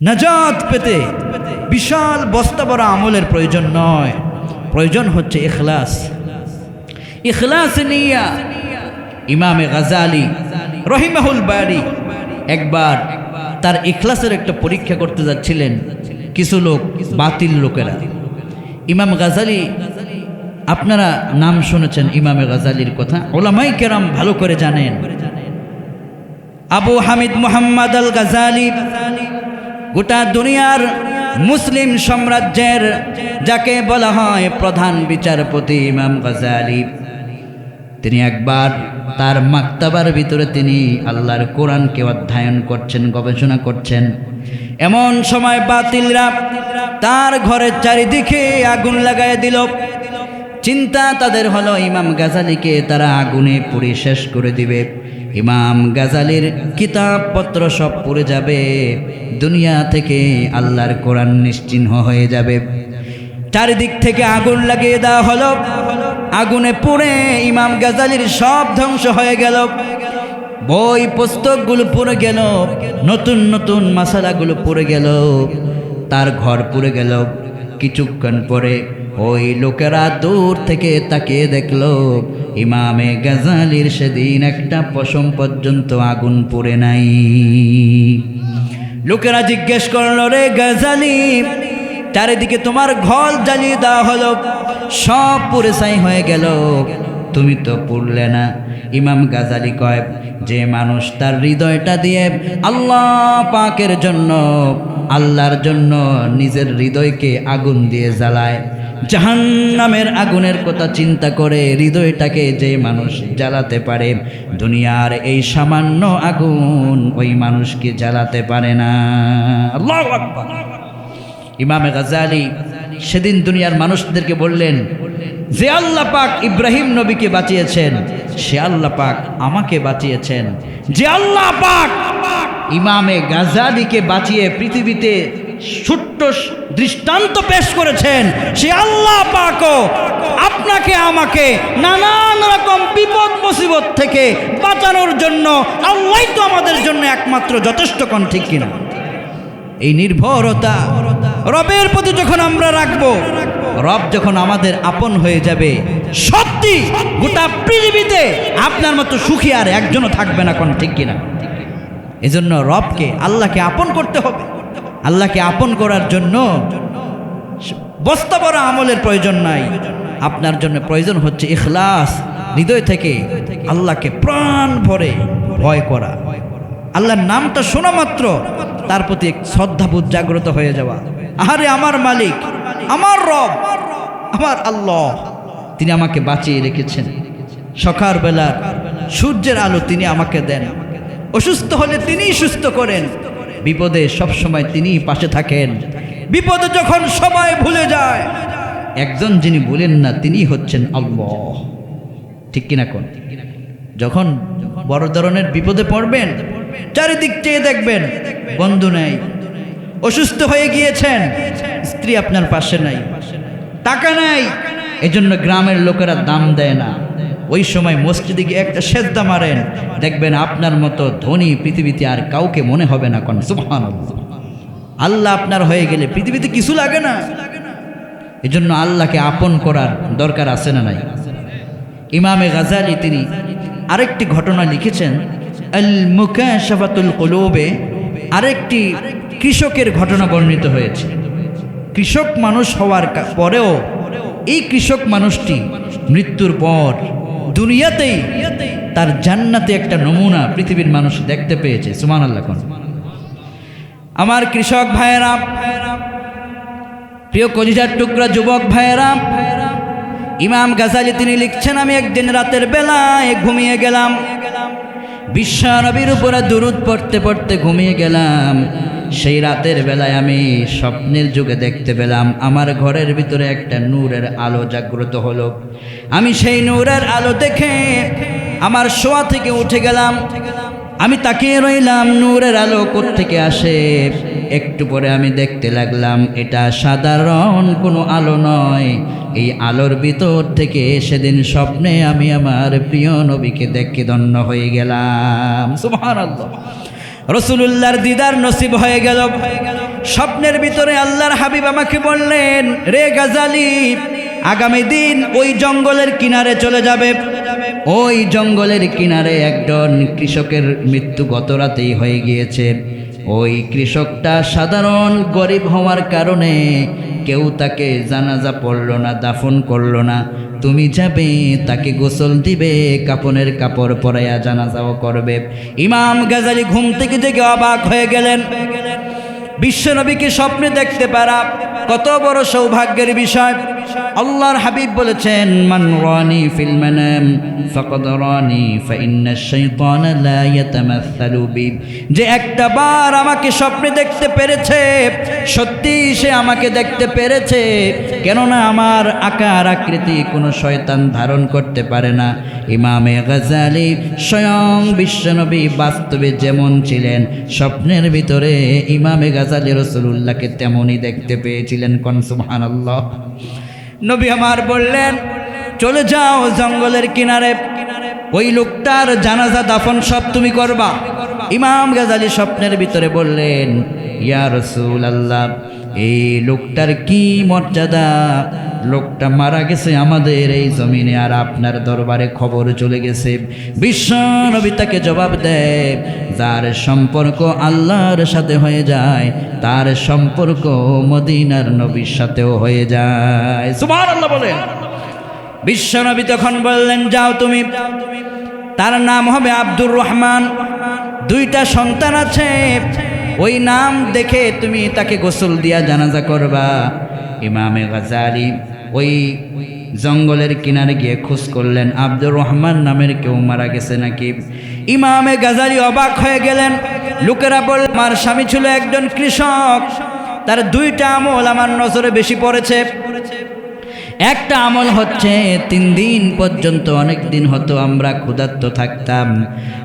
নাজাত পেতে বিশাল বস্তা বড় আমলের প্রয়োজন নয়। প্রয়োজন হচ্ছে ইখলাস। ইখলাস নিয়া ইমামে গাজালি রহিমাহুল বাড়ি একবার তার ইখলাসের একটা পরীক্ষা করতে যাচ্ছিলেন কিছু লোক, বাতিল লোকেরা। ইমাম গাজালি, আপনারা নাম শুনেছেন ইমামে গাজালির কথা? ওলামাই কেরাম ভালো করে জানেন। আবু হামিদ মোহাম্মদ আল গাজালি গোটা দুনিয়ার মুসলিম সাম্রাজ্যের, যাকে বলা হয় প্রধান বিচারপতি ইমাম গাজালি, তিনি একবার তার মাক্তাবার ভিতরে তিনি আল্লাহর কোরআনকে অধ্যয়ন করছেন, গবেষণা করছেন। এমন সময় বাতিলরা তার ঘরের চারিদিকে আগুন লাগাই দিল। চিন্তা তাদের হলো, ইমাম গাজালিকে তারা আগুনে পুড়ে শেষ করে দিবে। ইমাম গাজালির কিতাবপত্র সব পড়ে যাবে, দুনিয়া থেকে আল্লাহর কোরআন নিশ্চিহ্ন হয়ে যাবে। চারিদিক থেকে আগুন লাগিয়ে দেওয়া হলো, আগুনে পুড়ে ইমাম গাজালির সব ধ্বংস হয়ে গেল। বই পুস্তকগুলো পুড়ে গেল, নতুন নতুন মশালাগুলো পুড়ে গেল, তার ঘর পুড়ে গেল। কিছুক্ষণ পরে ওই লোকেরা দূর থেকে তাকিয়ে দেখল, ইমামে গাজালির সেদিন একটা পশম পর্যন্ত আগুন পুড়ে নাই। লোকেরা জিজ্ঞেস করল, রে গাজালি, চারিদিকে তোমার ঘর জ্বালিয়ে দেওয়া হলো, সব পুরে ছাই হয়ে গেল, তুমি তো পুরলে না। ইমাম গাজালি কয়, যে মানুষ তার হৃদয়টা দিয়ে আল্লাহ পাকের জন্য, আল্লাহর জন্য নিজের হৃদয়কে আগুন দিয়ে জ্বালায় জাহান্নামের আগুনের কথা চিন্তা করে হৃদয়টাকে যে মানুষ জ্বালাতে পারে, দুনিয়ার এই সামান্য আগুন ওই মানুষকে জ্বালাতে পারে না। ইমামে গাজালি সেদিন দুনিয়ার মানুষদেরকে বললেন, যে আল্লাহ পাক ইব্রাহিম নবীকে বাঁচিয়েছেন, সে আল্লাহ পাক আমাকে বাঁচিয়েছেন। যে আল্লাহ পাক ইমামে গাজালিকে বাঁচিয়ে পৃথিবীতে ছোট্ট দৃষ্টান্ত পেশ করেছেন। সে আল্লাহ পাকও আপনাকে, আমাকে নানান রকম বিপদ, মুসিবত থেকে বাঁচানোর জন্য আল্লাহ তো আমাদের জন্য একমাত্র যথেষ্ট কোন ঠিক কিনা? এই নির্ভরতা রবের প্রতি যখন আমরা রাখব, রব যখন আমাদের আপন হয়ে যাবে, সত্যি গোটা পৃথিবীতে আপনার মতো সুখী আর একজনও থাকবে না কোন ঠিক কিনা? এজন্য রবকে, আল্লাহকে আপন করতে হবে। আল্লাহকে আপন করার জন্য বস্তা বড় আমলের প্রয়োজন নাই। আপনার জন্য প্রয়োজন হচ্ছে ইখলাস, হৃদয় থেকে আল্লাহকে প্রাণ ভরে ভয় করা। আল্লাহর নামটা শোনা মাত্র, তার প্রতি শ্রদ্ধাবোধ জাগ্রত হয়ে যাওয়া। আহারে আমার মালিক, আমার রব, আমার আল্লাহ, তিনি আমাকে বাঁচিয়ে রেখেছেন। সকার বেলা সূর্যের আলো তিনি আমাকে দেন। অসুস্থ হলে তিনিই সুস্থ করেন। বিপদে সব সময় তিনিই পাশে থাকেন। বিপদে যখন সবাই ভুলে যায়, একজন যিনি বলেন না তিনি হচ্ছেন আল্লাহ। ঠিক কিনা কোন? যখন বড় ধরনের বিপদে পড়বেন, চারিদিক চেয়ে দেখবেন, বন্ধু নেই, অসুস্থ হয়ে গিয়েছেন, স্ত্রী আপনার পাশে নাই, টাকা নাই, এজন্য গ্রামের লোকেরা দাম দেয় না। ওই সময় মসজিদে গিয়ে একটা সেজদা মারেন। দেখবেন আপনার মতো ধনী পৃথিবীতে আর কাউকে মনে হবে না কোন। সুবহান আল্লাহ আপনার হয়ে গেলে পৃথিবীতে কিছু লাগে না। এজন্য আল্লাহকে আপন করার দরকার আছে না নাই? ইমামে গাজালি তিনি আরেকটি ঘটনা লিখেছেন। কলুবে আরেকটি কৃষকের ঘটনা বর্ণিত হয়েছে। কৃষক মানুষ হওয়ার পরেও এই কৃষক মানুষটি মৃত্যুর পর দুনিয়াতেই তার জান্নাতে একটা নমুনা পৃথিবীর মানুষ দেখতে পেয়েছে সুমান আল্লাহ আমার কৃষক ভাইয়েরা, প্রিয় কলিজার টুকরা যুবক ভাইয়েরা, ইমাম গাজালি তিনি লিখছেন, আমি একদিন রাতের বেলায় ঘুমিয়ে গেলাম। বিশ্বনবীর উপরে দুরুদ পড়তে পড়তে ঘুমিয়ে গেলাম। সেই রাতের বেলায় আমি স্বপ্নের যুগে দেখতে পেলাম আমার ঘরের ভিতরে একটা নূরের আলো জাগ্রত হলো। আমি সেই নূরের আলো দেখে আমার শোয়া থেকে উঠে গেলাম। আমি তাকিয়ে রইলাম, নূরের আলো থেকে আসে? একটু পরে আমি দেখতে লাগলাম, এটা সাধারণ কোনো আলো নয়। এই আলোর ভিতর থেকে সেদিন স্বপ্নে আমি আমার প্রিয় নবীকে দেখে ধন্য হয়ে গেলাম। সুবহানাল্লাহ। রসুলুল্লাহর দিদার নসিব হয়ে গেল। স্বপ্নের ভিতরে আল্লাহর হাবিব আমাকে বললেন, রে গাজালি, আগামী দিন ওই জঙ্গলের কিনারে চলে যাবে। ওই জঙ্গলের কিনারে একজন কৃষকের মৃত্যু গত রাতেই হয়ে গিয়েছে। ওই কৃষকটা সাধারণ গরিব হওয়ার কারণে কেউ তাকে জানাজা পড়ল না, দাফন করল না। তুমি যাবে, তাকে গোসল দিবে, কাপনের কাপড় পরাইয়া জানাজাও করবে। ইমাম গাজালি ঘুম থেকে থেকে অবাক হয়ে গেলেন। বিশ্বনবীকে স্বপ্নে দেখতে পারা কত বড় সৌভাগ্যের বিষয়। আল্লাহর হাবিব বলেছেন, মান রানি ফিল মানাম, ফাকাদ রানি, ফাইন্না শাইতান লা বি। যে একটা বার আমাকে স্বপ্নে দেখতে পেরেছে, সত্যি সে আমাকে দেখতে পেরেছে, কেননা আমার আকার আকৃতি কোনো শয়তান ধারণ করতে পারে না। ইমামে গাজালি স্বয়ং বিশ্বনবী বাস্তবে যেমন ছিলেন, স্বপ্নের ভিতরে ইমামে গাজালি রসুল্লাহকে তেমনই দেখতে পেয়েছিলেন, কন সুবহানাল্লাহ। নবী আমার বললেন, চলে যাও জঙ্গলের কিনারে। ওই লোকটার জানাজা দাফন সব তুমি করবা। ইমাম গাজালি স্বপ্নের ভিতরে বললেন, ইয়া রসুল আল্লাহ এই লোকটার কি মর্যাদা? লোকটা মারা গেছে আমাদের এই জমিনে আর আপনার দরবারে খবর চলে গেছে। বিশ্ব নবী তাকে জবাব দেয়, যার সম্পর্ক আল্লাহর সাথে হয়ে যায়, তার সম্পর্ক মদিনার নবীর সাথেও হয়ে যায়। সুমার আল্লাহ বলেন বিশ্বনবী তখন বললেন, যাও তুমি। তার নাম হবে আব্দুর রহমান। দুইটা সন্তান আছে। ওই নাম দেখে তুমি তাকে গোসল দিয়া জানাজা করবা। ইমামে গাজালি ওই জঙ্গলের কিনারে গিয়ে খোঁজ করলেন, আব্দুর রহমান নামের কেউ মারা গেছে নাকি? ইমামে গাজালি অবাক হয়ে গেলেন, লোকেরা বল আমার স্বামী ছিল একজন কৃষক, তার দুইটা আমল আমার নজরে বেশি পড়েছে। একটা আমল হচ্ছে, তিন দিন পর্যন্ত অনেক দিন হতো আমরা ক্ষুধার্ত থাকতাম।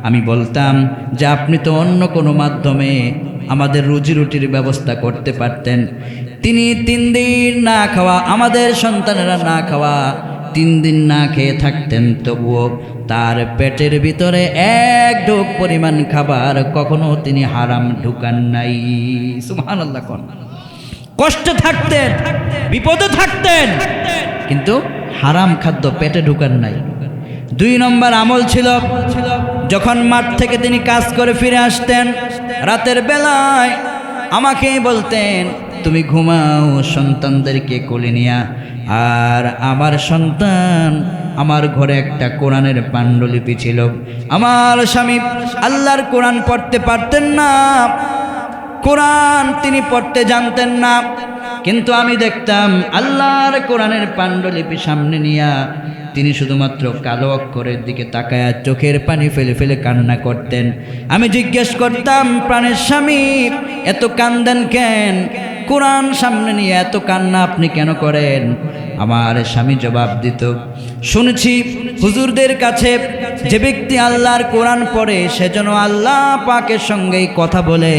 আমি বলতাম যে, আপনি তো অন্য কোনো মাধ্যমে আমাদের রুজি রুটির ব্যবস্থা করতে পারতেন। তিনি তিন দিন না খাওয়া, আমাদের সন্তানেরা না খাওয়া, তিন দিন না খেয়ে থাকতেন। তবুও তার পেটের ভিতরে এক ঢোক পরিমাণ খাবার কখনো তিনি হারাম ঢুকান নাই। সুমান আল্লাহ কন। কষ্টে থাকতেন, বিপদে থাকতেন, কিন্তু হারাম খাদ্য পেটে ঢুকান নাই। দুই নম্বর আমল ছিল, যখন মাঠ থেকে তিনি কাজ করে ফিরে আসতেন রাতের বেলায় আমাকেই বলতেন, তুমি ঘুমাও, সন্তানদেরকে কোলে নিয়া। আর আমার সন্তান আমার ঘরে একটা কোরআনের পাণ্ডুলিপি ছিল। আমার স্বামী আল্লাহর কোরআন পড়তে পারতেন না। কোরআন তিনি পড়তে জানতেন না। কিন্তু আমি দেখতাম আল্লাহর কোরআনের পাণ্ডুলিপি সামনে নিয়া তিনি শুধুমাত্র কালো অক্ষরের দিকে তাকায়া চোখের পানি ফেলে ফেলে কান্না করতেন। আমি জিজ্ঞেস করতাম, প্রাণের স্বামী, এত কান্দেন কেন? কোরআন সামনে নিয়ে এত কান্না আপনি কেন করেন? আমার স্বামী জবাব দিত, শুনেছি হুজুরদের কাছে যে ব্যক্তি আল্লাহর কোরআন পড়ে সেজন্য আল্লাহ পাকের সঙ্গেই কথা বলে।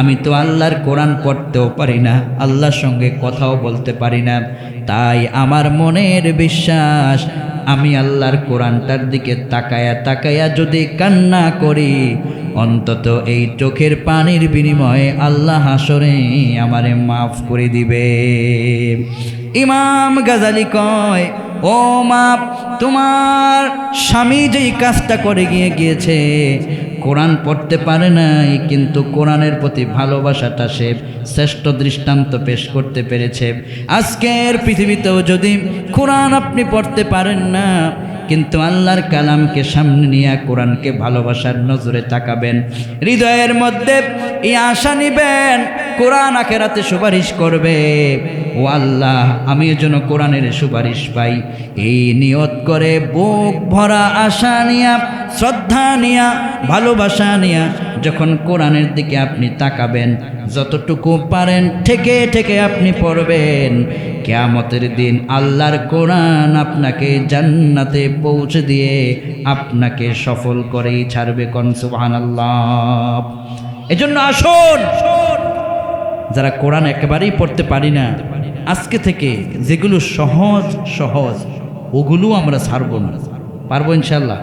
আমি তো আল্লাহর কোরআন পড়তেও পারি না, আল্লাহর সঙ্গে কথাও বলতে পারি না। তাই আমার মনের বিশ্বাস, আমি আল্লাহর কোরআনটার দিকে তাকায়া তাকায়া যদি কান্না করি, অন্তত এই চোখের পানির বিনিময়ে আল্লাহ হাসরে আমারে মাফ করে দিবে। ইমাম গাজালি কয় ও মা, তোমার স্বামী যেই কাজটা করে গিয়ে গিয়েছে, কোরআন পড়তে পারে নাই, কিন্তু কোরআনের প্রতি ভালোবাসাটা সে শ্রেষ্ঠ দৃষ্টান্ত পেশ করতে পেরেছে। আজকের পৃথিবীতেও যদি কোরআন আপনি পড়তে পারেন না, কিন্তু আল্লাহর কালামকে সামনে নিয়ে কোরআনকে ভালোবাসার নজরে তাকাবেন। হৃদয়ের মধ্যে এই আশা নিবেন কোরআন আখেরাতে সুপারিশ করবে। ও আল্লাহ আমি যেন কোরআনের সুপারিশ পাই। এই নিয়ত করে বুক ভরা আশা নিয়া, শ্রদ্ধা নিয়া, ভালোবাসা নিয়া যখন কোরআনের দিকে আপনি তাকাবেন, যতটুকু পারেন ঠেকে ঠেকে আপনি পড়বেন। কেয়ামতের দিন আল্লাহর কোরআন আপনাকে জান্নাতে পৌঁছে দিয়ে আপনাকে সফল করেই ছাড়বে কনসুবাহান আল্লাহ এজন্য আসুন। যারা কোরআন একেবারেই পড়তে পারি না, আজকে থেকে যেগুলো সহজ সহজ, ওগুলো আমরা ছাড়ব না। পারব ইনশাল্লাহ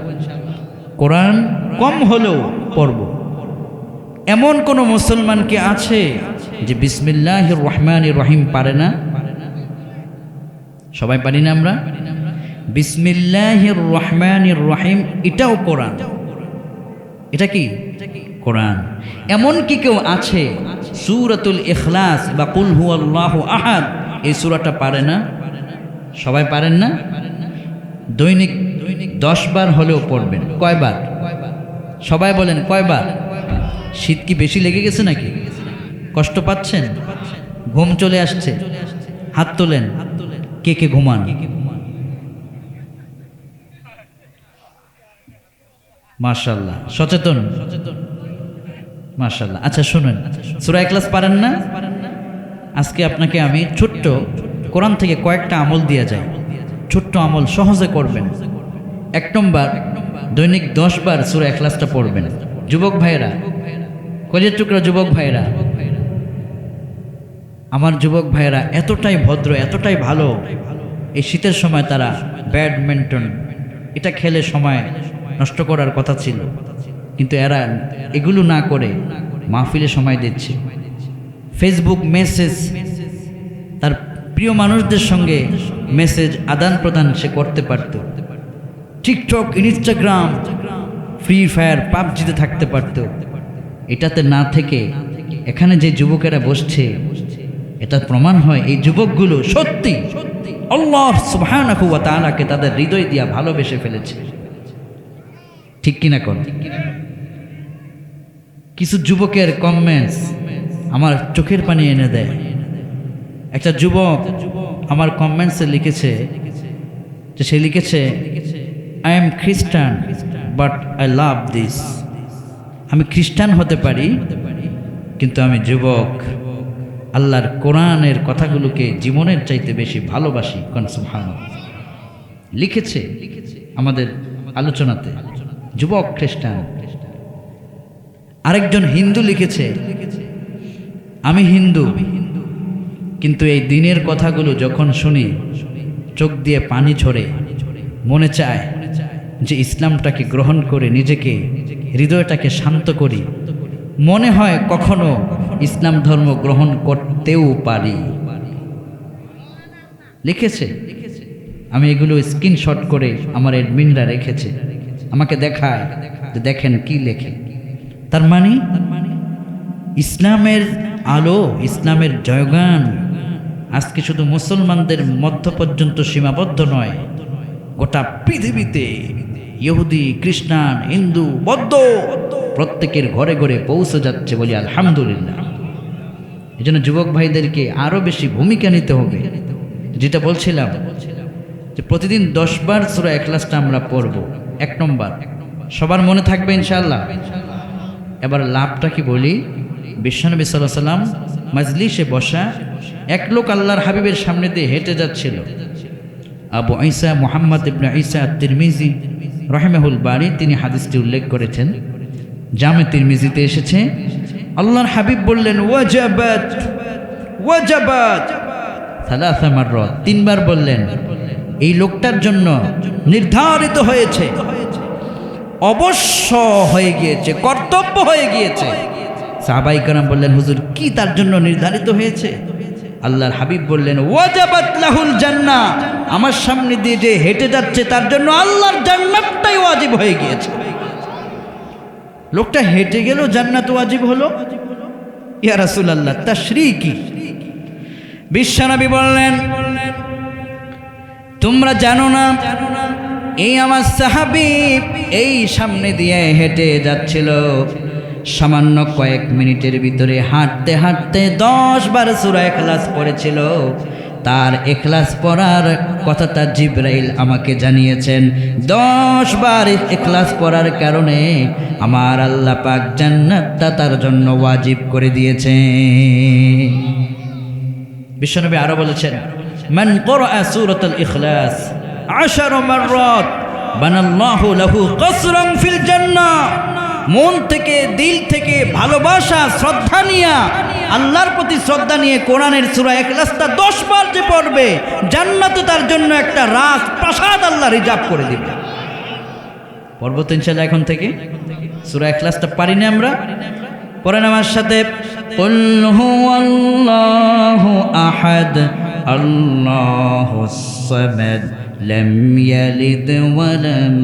কোরআন কম হলেও পড়ব। এমন কোনো মুসলমান কি আছে যে বিসমিল্লাহ রহমান রহিম পারে না? সবাই পারি না আমরা? বিসমিল্লাহ রহমান রহিম, এটাও কোরআন। এটা কি? কোরআন। এমন কি কেউ আছে সুরাতুল ইখলাস বা কুল হু আল্লাহ আহাদ? এই সুরাটা পারে না? সবাই পারেন না? দৈনিক দৈনিক দশ বার হলেও পড়বেন। কয়বার? সবাই বলেন কয়বার? শীত কি বেশি লেগে গেছে নাকি? কষ্ট পাচ্ছেন? ঘুম চলে আসছে। হাত তোলেন। কে কে ঘুমান? মাশাল্লাহ সচেতন? মাশাল্লাহ আচ্ছা শুনুন। সুরা ক্লাস পারেন না? আজকে আপনাকে আমি ছোট্ট কোরআন থেকে কয়েকটা আমল দিয়ে যায় ছোট্ট আমল সহজে করবেন। এক নম্বর, দৈনিক দশ বার সুরা ক্লাসটা পড়বেন। যুবক ভাইয়েরা কলের টুকরা যুবক ভাইয়েরা, আমার যুবক ভাইয়েরা, এতটাই ভদ্র, এতটাই ভালো। এই শীতের সময় তারা ব্যাডমিন্টন, এটা খেলে সময় নষ্ট করার কথা ছিল। কিন্তু এরা এগুলো না করে মাহফিলে সময় দিচ্ছে। ফেসবুক মেসেজ তার প্রিয় মানুষদের সঙ্গে মেসেজ আদান প্রদান সে করতে পারত। টিকটক ইনস্টাগ্রাম ফ্রি ফায়ার পাবজিতে থাকতে পারত। এটাতে না থেকে এখানে যে যুবকেরা বসছে এটা প্রমাণ হয় এই যুবকগুলো সত্যি আল্লাহ ওয়া তাআলাকে তাদের হৃদয় দিয়া ভালোবেসে ফেলেছে। ঠিক কিনা কোন? কিছু যুবকের কমেন্টস আমার চোখের পানি এনে দেয়। একটা যুবক আমার কমেন্টসে লিখেছে যে সে লিখেছে I am Christian but I love this আমি খ্রিস্টান হতে পারি, কিন্তু আমি যুবক। আল্লাহর কোরআনের কথাগুলোকে জীবনের চাইতে বেশি ভালোবাসি কনসুভান লিখেছে আমাদের আলোচনাতে। যুবক খ্রিস্টান। আরেকজন হিন্দু লিখেছে, আমি হিন্দু, কিন্তু এই দিনের কথাগুলো যখন শুনি, চোখ দিয়ে পানি ঝরে। মনে চায় যে ইসলামটাকে গ্রহণ করে নিজেকে, হৃদয়টাকে শান্ত করি। মনে হয় কখনো ইসলাম ধর্ম গ্রহণ করতেও পারি। লিখেছে, আমি এগুলো স্ক্রিনশট করে আমার অ্যাডমিনরা রেখেছে। আমাকে দেখায় যে দেখেন কি লেখে। তার মানে ইসলামের আলো, ইসলামের জয়গান আজকে শুধু মুসলমানদের মধ্য পর্যন্ত সীমাবদ্ধ নয়, গোটা পৃথিবীতে ইহুদি, খ্রিস্টান, হিন্দু, বৌদ্ধ প্রত্যেকের ঘরে ঘরে পৌঁছে যাচ্ছে বলি আলহামদুলিল্লাহ। এই জন্য যুবক ভাইদেরকে আরও বেশি ভূমিকা নিতে হবে। যেটা বলছিলাম যে প্রতিদিন দশবার সুরা একলাসটা আমরা পড়ব। এক নম্বর। সবার মনে থাকবে ইনশাল্লাহ এবার লাভটা কি বলি? বিশ্বনবী সাল্লাহ সাল্লাম মাজলিসে বসা এক লোক আল্লাহর হাবিবের সামনে দিয়ে হেঁটে যাচ্ছিল। আবু ঈসা মোহাম্মদ ইবনে ঈসা তিরমিজি রহেমাহুল বাড়ি তিনি হাদিসটি উল্লেখ করেছেন। জামে তিরমিজিতে এসেছে, আল্লাহর হাবিব বললেন, ওয়াজাবাত ওয়াজাবাত। সালাসা মাররাত তিনবার বললেন এই লোকটার জন্য নির্ধারিত হয়েছে। অবশ্য হয়ে গিয়েছে, কর্তব্য হয়ে গিয়েছে। সাহাবাই কারাম বললেন, হুজুর, কি তার জন্য নির্ধারিত হয়েছে? আল্লাহর হাবিব বললেন, ওয়াজাবাত লাহুল জান্না আমার সামনে দিয়ে যে হেঁটে যাচ্ছে, তার জন্য আল্লাহর জান্নাতটাই ওয়াজিব হয়ে গিয়েছে। লোকটা হেঁটে গেল, জান্নাত ওয়াজিব হলো। ইয়া রাসূলুল্লাহ, তাশরীকি। বিশ্বনবী বললেন তোমরা জানো না, এই আমার সাহাবিব এই সামনে দিয়ে হেঁটে যাচ্ছিল। সামান্য কয়েক মিনিটের ভিতরে হাঁটতে হাঁটতে দশ বার সুরা এখলাস পড়েছিল। তার এখলাস পড়ার কথাটা জিব্রাইল আমাকে জানিয়েছেন, দশ বার এখলাস পড়ার কারণে আমার আল্লাহ পাক জান্নাতটা তার জন্য ওয়াজিব করে দিয়েছে বিশ্বনবী আরও বলেছেন মান করা সুরতুল ইখলাস আশার মাররত বানাল্লাহু লাহু কসরং ফিল জান্নাহ। মন থেকে, দিল থেকে ভালোবাসা, শ্রদ্ধা নিয়া আল্লাহর প্রতি শ্রদ্ধা নিয়ে কোরআনের সুরা এক রাস্তা দশ বার যে পড়বে, জান্নাতে তার জন্য একটা রাস প্রাসাদ আল্লাহ রিজার্ভ করে দিবে। পর্বত ছেলে এখন থেকে। সুরা এক ক্লাসটা পারি না আমরা? পড়েন আমার সাথে। আহাদ। الله أحد الله الصمد لم يلد ولم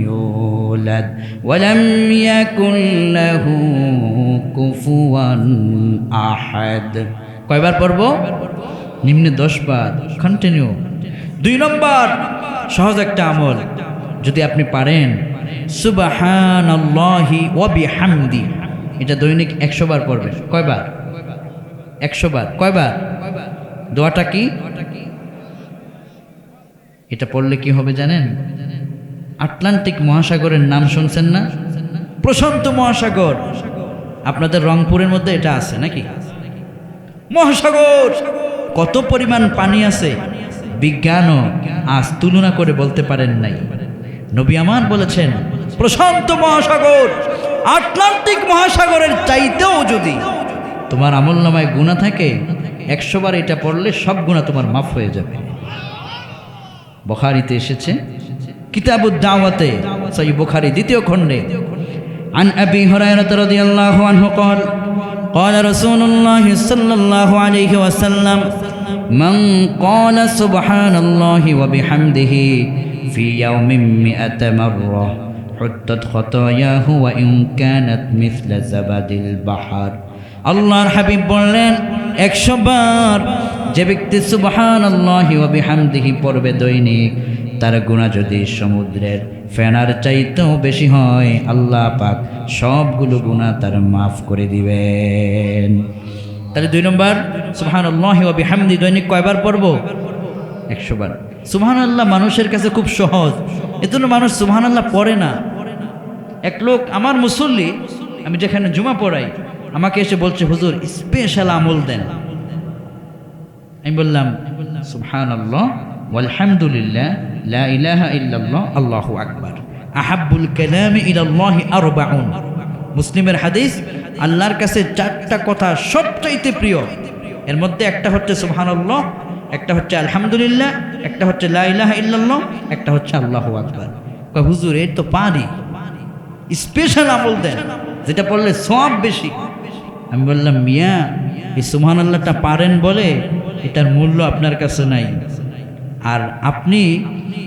يولد ولم يكن له كفوا أحد কয়বার পড়ব নিম্নে দশ বার কন্টিনিউ দুই নম্বর সহজ একটা আমল যদি আপনি পারেন সুবাহান আল্লাহি ওয়াবিহামদি এটা দৈনিক একশো বার পড়বেন কয়বার একশো বার কয়বার দোয়াটা কি? এটা পড়লে কি হবে জানেন? আটলান্টিক মহাসাগরের নাম শুনছেন না? প্রশান্ত মহাসাগর। আপনাদের রংপুরের মধ্যে এটা আছে নাকি? মহাসাগর! কত পরিমাণ পানি আছে? বিজ্ঞানও আজ তুলনা করে বলতে পারেন নাই। নবী আমার বলেছেন, প্রশান্ত মহাসাগর, আটলান্টিক মহাসাগরের চাইতেও যদি তোমার আমল নামায় গুণা থাকে একশো বার এটা পড়লে সব গুণা তোমার মাফ হয়ে যাবে বখারিতে এসেছে কিতাবুদ দাওয়াতে সই বুখারি দ্বিতীয় খণ্ডে عن أبي هريرة رضي الله عنه قال قال رسول الله صلى الله عليه وسلم من قال سبحان الله وبحمده في يوم مئة مرة حتت خطاياه وإن كانت مثل زبد البحر আল্লাহর হাবিব বললেন, একশো বার যে ব্যক্তি সুবহান আল্লাহি ওয়াবিহামদিহি পড়বে দৈনিক, তার গুণা যদি সমুদ্রের ফেনার চাইতেও বেশি হয়, আল্লাহ পাক সবগুলো গুণা তার মাফ করে দিবেন। তাহলে দুই নম্বর সুবহান আল্লাহি ওয়াবিহামদি দৈনিক কয়বার পড়ব? একশো বার। সুবহান আল্লাহ মানুষের কাছে খুব সহজ। এজন্য মানুষ সুবহান আল্লাহ পড়ে না। এক লোক, আমার মুসল্লি, আমি যেখানে জুমা পড়াই আমাকে এসে বলছে, হুজুর স্পেশাল আমল দেন। আমি বললাম সুবহান আল্লাহ আলহামদুলিল্লাহ লা ইলাহা ইল্লাল্লাহ, আল্লাহু আকবার। আহাব্বুল কালামি ইলাল্লাহি আরবাউন। মুসলিমের হাদিস, আল্লাহর কাছে চারটা কথা সবচাইতে প্রিয়। এর মধ্যে একটা হচ্ছে, সুবহানাল্লাহ একটা হচ্ছে, আলহামদুলিল্লাহ একটা হচ্ছে, লা ইলাহা ইল্লাল্লাহ একটা হচ্ছে, আল্লাহু আকবার হুজুর, এই তো পারি স্পেশাল আমল দেন, যেটা পড়লে সব বেশি। আমি বললাম, মিয়া, এই সুহান আল্লাহটা পারেন বলে এটার মূল্য আপনার কাছে নাই। আর আপনি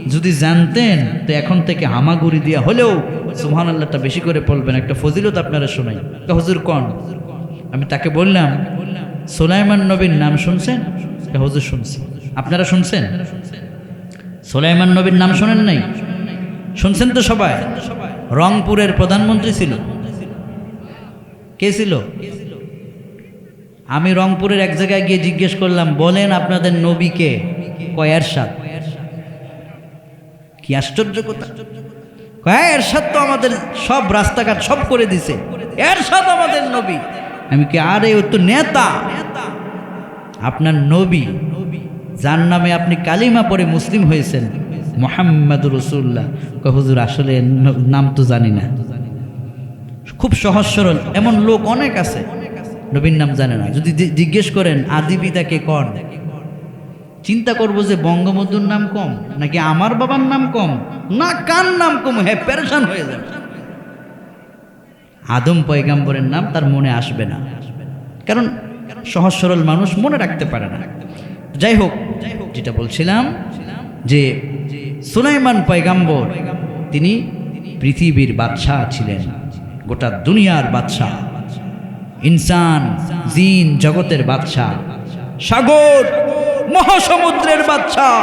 যদি জানতেন, তো এখন থেকে হামাগুড়ি দিয়া হলেও সুহান আল্লাহটা বেশি করে পড়বেন। একটা ফজিলত আপনারা শোনাই। হুজুর কন? আমি তাকে বললাম, সোলাইমান নবীর নাম শুনছেন? হুজুর শুনছি। আপনারা শুনছেন? সোলাইমান নবীর নাম শোনেন নাই? শুনছেন তো সবাই? রংপুরের প্রধানমন্ত্রী ছিল। কে ছিল? আমি রংপুরের এক জায়গায় গিয়ে জিজ্ঞেস করলাম, বলেন আপনাদের নবীকে কয়, এরশাদ। কি আশ্চর্য কথা। কয় এরশাদ তো আমাদের সব রাস্তাঘাট সব করে দিছে। এরশাদ আমাদের নবী। আমি কি, আরে, ও তো নেতা। আপনার নবী, যার নামে আপনি কালিমা পরে মুসলিম হয়েছেন মোহাম্মদ রসুল্লাহ হুজুর, আসলে নাম তো জানি না। খুব সহজ সরল, এমন লোক অনেক আছে। নবীর নাম জানে না। যদি জিজ্ঞেস করেন আদি পিতাকে কন? চিন্তা করব যে বঙ্গবন্ধুর নাম কম, নাকি আমার বাবার নাম কম, না কার নাম কম হ্যাঁ প্যারেশান হয়ে যাবে। আদম পয়গাম্বরের নাম তার মনে আসবে না। কারণ সহজ সরল মানুষ মনে রাখতে পারে না। যাই হোক, যেটা বলছিলাম যে সুলাইমান পয়গাম্বর, তিনি পৃথিবীর বাদশাহ ছিলেন, গোটা দুনিয়ার বাদশাহ। ইনসান, জিন, জগতের বাদশাহ। সাগর, মহাসমুদ্রের বাদশাহ।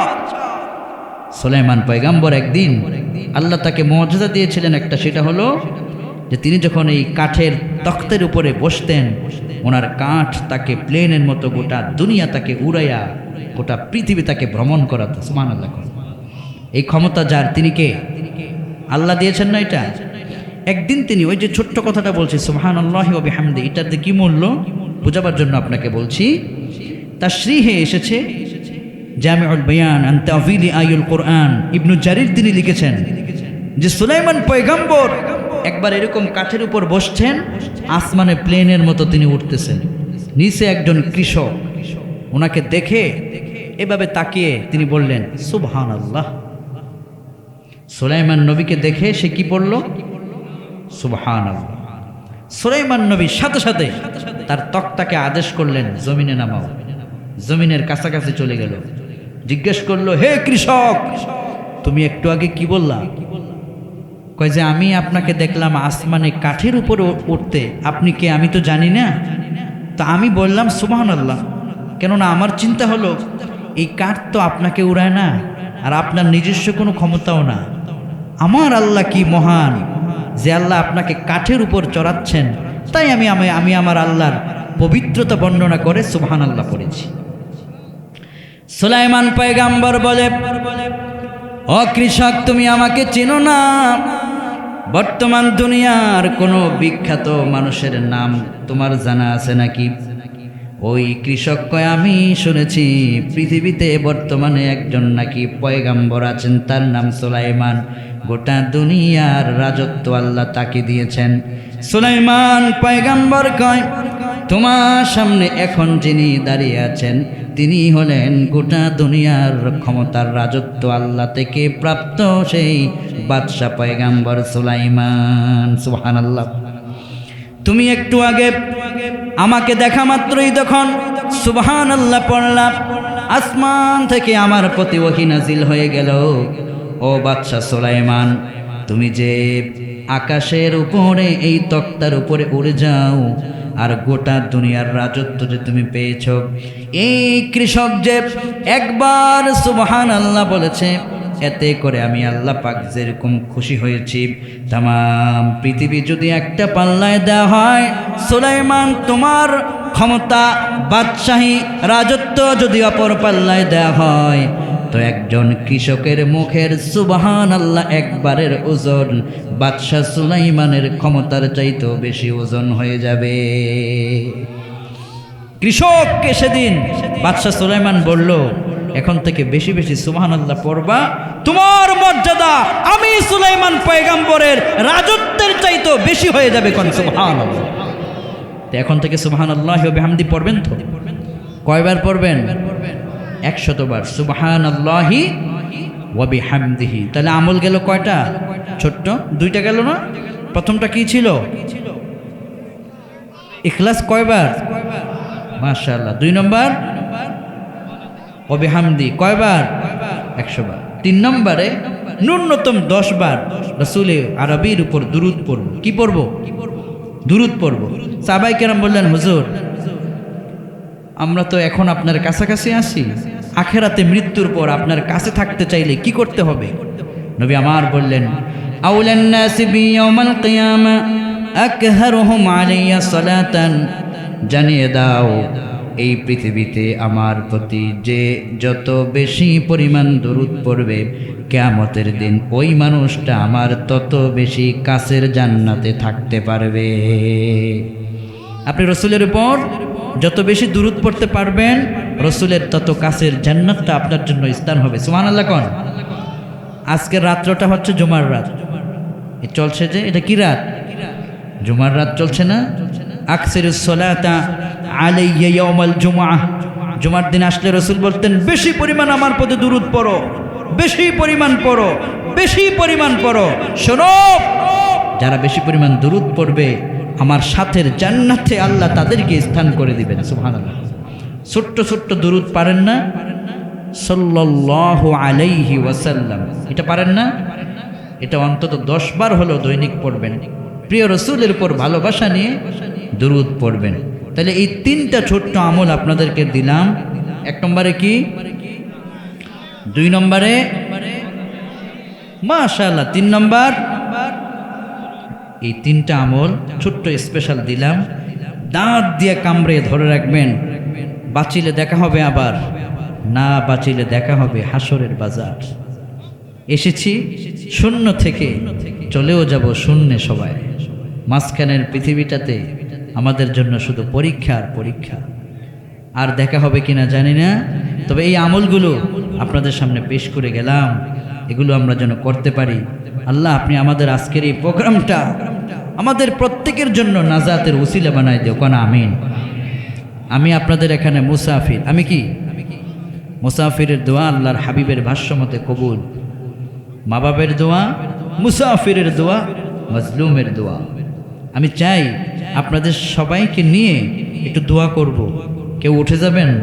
সুলাইমান পয়গাম্বর একদিন আল্লাহ তাকে মর্যাদা দিয়েছিলেন একটা, সেটা হলো যে তিনি যখন এই কাঠের তখ্তের উপরে বসতেন, ওনার কাঠ তাকে প্লেনের মতো গোটা দুনিয়া তাকে উড়াইয়া, গোটা পৃথিবী তাকে ভ্রমণ করাতো সুমান আল্লাহ এই ক্ষমতা যার, তিনি কে? আল্লাহ দিয়েছেন না এটা? একদিন তিনি ওই যে ছোট্ট কথাটা বলছি সুহান আল্লাহ হামদে এটাতে কি মূল্য? বোঝাবার জন্য আপনাকে বলছি তার শ্রীহে এসেছে জামিউল বয়ান আন তাফিলি আইউল কোরআন। ইবনু জারির তিনি লিখেছেন যে, সুলাইমান পয়গাম্বর একবার এরকম কাঠের উপর বসছেন, আসমানে প্লেনের মতো তিনি উঠতেছেন। নিচে একজন কৃষক, ওনাকে দেখে এভাবে তাকিয়ে তিনি বললেন সুবহান আল্লাহ সুলাইমান নবীকে দেখে সে কি পড়ল? সুবহান সুলাইমান নবী সাথে সাথে তার তক্তাকে আদেশ করলেন, জমিনে নামাও। জমিনের কাছাকাছি চলে গেল। জিজ্ঞেস করল, হে কৃষক, তুমি একটু আগে কি বললা? কয় যে, আমি আপনাকে দেখলাম আসমানে কাঠের উপরে উঠতে। আপনি কে? আমি তো জানি না। তা আমি বললাম সুবাহান আল্লাহ কেননা আমার চিন্তা হলো, এই কাঠ তো আপনাকে উড়ায় না, আর আপনার নিজস্ব কোনো ক্ষমতাও না। আমার আল্লাহ কি মহান? যে আল্লাহ আপনাকে কাঠের উপর চড়াচ্ছেন, তাই আমি আমি আমি আমার আল্লাহর পবিত্রতা বর্ণনা করে সুবহান আল্লাহ পড়েছি। সুলাইমান পয়গাম্বর বলে অ কৃষক, তুমি আমাকে চেনো না। বর্তমান দুনিয়ার কোনো বিখ্যাত মানুষের নাম তোমার জানা আছে নাকি? ওই কৃষক কয়, আমি শুনেছি পৃথিবীতে বর্তমানে একজন নাকি পয়গাম্বর আছেন, তার নাম সুলাইমান। গোটা দুনিয়ার রাজত্ব আল্লাহ তাকে দিয়েছেন। সুলাইমান পয়গাম্বর কয়, তোমার সামনে এখন যিনি দাঁড়িয়ে আছেন, তিনি হলেন গোটা দুনিয়ার ক্ষমতার রাজত্ব আল্লাহ থেকে প্রাপ্ত সেই বাদশাহ পয়গাম্বর সুলাইমান। সুহান আল্লাহ তুমি একটু আগে আমাকে দেখা মাত্রই তখন সুবহান আল্লাহ পড়লাম, আসমান থেকে আমার প্রতি ওহি নাজিল হয়ে গেল। ও বাদশাহ সুলাইমান, তুমি যে আকাশের উপরে, এই তক্তার উপরে উড়ে যাও, আর গোটা দুনিয়ার রাজত্ব যে তুমি পেয়েছ। এই কৃষক যে একবার সুবহান আল্লাহ বলেছে, এতে করে আমি আল্লাহ পাক যেরকম খুশি হয়েছি। তাম পৃথিবী যদি একটা পাল্লায় দেওয়া হয়, সুলাইমান তোমার ক্ষমতা, বাদশাহী রাজত্ব যদি অপর পাল্লায় দেওয়া হয় তো একজন কৃষকের মুখের সুবাহান আল্লাহ একবারের ওজন, বাদশাহ সুলাইমানের ক্ষমতার চাইতেও বেশি ওজন হয়ে যাবে। কৃষককে সেদিন বাদশাহ সুলাইমান বলল, এখন থেকে বেশি বেশি সুবাহান আল্লাহ পড়বা। তোমার মর্যাদা আমি সুলাইমান পয়গাম্বরের রাজত্বের চাইতেও বেশি হয়ে যাবে কোন সুবহান এখন থেকে সুবহান আল্লাহ হামদি পড়বেন তো? কয়বার পড়বেন? একশতবার সুবহান আল্লাহি ওয়াবি হামদিহি তাহলে আমল গেল কয়টা? ছোট্ট? দুইটা গেল না? প্রথমটা কি ছিল? ইখলাস কয়বার? মাশাআল্লাহ। দুই নম্বর? অবিহামদি কয়বার? একশো বার তিন নম্বরে, ন্যূনতম দশ বার রসুলে আরবির উপর দুরুদ পড়ব। কি পড়ব? দুরুদ পড়ব। সাবাই কেরাম বললেন, হুজুর আমরা তো এখন আপনার কাছাকাছি আসি আখেরাতে মৃত্যুর পর আপনার কাছে থাকতে চাইলে কি করতে হবে? নবী আমার বললেন জানিয়ে দাও, এই পৃথিবীতে আমার প্রতি যে যত বেশি পরিমাণ দরুদ পড়বে, কেয়ামতের দিন ওই মানুষটা আমার তত বেশি কাছের জান্নাতে থাকতে পারবে। আপনি রসুলের উপর যত বেশি দূরত পড়তে পারবেন, রসুলের তত কাছের জান্নাতটা আপনার জন্য স্থান হবে। সুমান আল্লাহ কন। আজকের রাত্রটা হচ্ছে জুমার রাত। এ চলছে যে, এটা কি রাত? জুমার রাত চলছে না? আকসের সলাতা আলাইয়া ইয়াউমাল জুমআ। জুমার দিন আসলে রসুল বলতেন, বেশি পরিমাণ আমার প্রতি দূরত পড়ো, বেশি পরিমাণ পড়ো, বেশি পরিমাণ পড়ো। শোনো, যারা বেশি পরিমাণ দূরত পড়বে আমার সাথের জান্নাতে আল্লাহ তাদেরকে স্থান করে দিবেন, সুবহানাল্লাহ। ছোট্ট ছোট্ট দূরত পারেন না? সাল্লাল্লাহু আলাইহি ওয়াসাল্লাম। এটা পারেন না? এটা অন্তত দশ বার হলো দৈনিক পড়বেন। প্রিয় রসুলের উপর ভালোবাসা নিয়ে দুরুদ পড়বেন। তাহলে এই তিনটা ছোট্ট আমল আপনাদেরকে দিলাম। এক নম্বরে কি? দুই নম্বরে? মাশাআল্লাহ। তিন নম্বর? এই তিনটা আমল ছোট্ট স্পেশাল দিলাম। দাঁত দিয়ে কামড়ে ধরে রাখবেন। বাঁচিলে দেখা হবে আবার। না বাঁচিলে দেখা হবে হাসরের বাজার। এসেছি শূন্য থেকে চলেও যাব শূন্যে সবাই। মাঝখানের পৃথিবীটাতে আমাদের জন্য শুধু পরীক্ষা আর পরীক্ষা। আর দেখা হবে কিনা জানি না, তবে এই আমলগুলো আপনাদের সামনে পেশ করে গেলাম। এগুলো আমরা যেন করতে পারি। আল্লাহ, আপনি আমাদের আজকের এই প্রোগ্রামটা আমাদের প্রত্যেকের জন্য নাজাতের উসিলা বানাই দিও, কোন আমিন। আমি আপনাদের এখানে মুসাফির। আমি কি? মুসাফিরের দোয়া আল্লাহর হাবিবের ভাষ্যমতে কবুল। মা বাবের দোয়া, মুসাফিরের দোয়া, মজলুমের দোয়া। আমি চাই আপনাদের সবাইকে নিয়ে একটু দোয়া করব। কেউ উঠে যাবেন?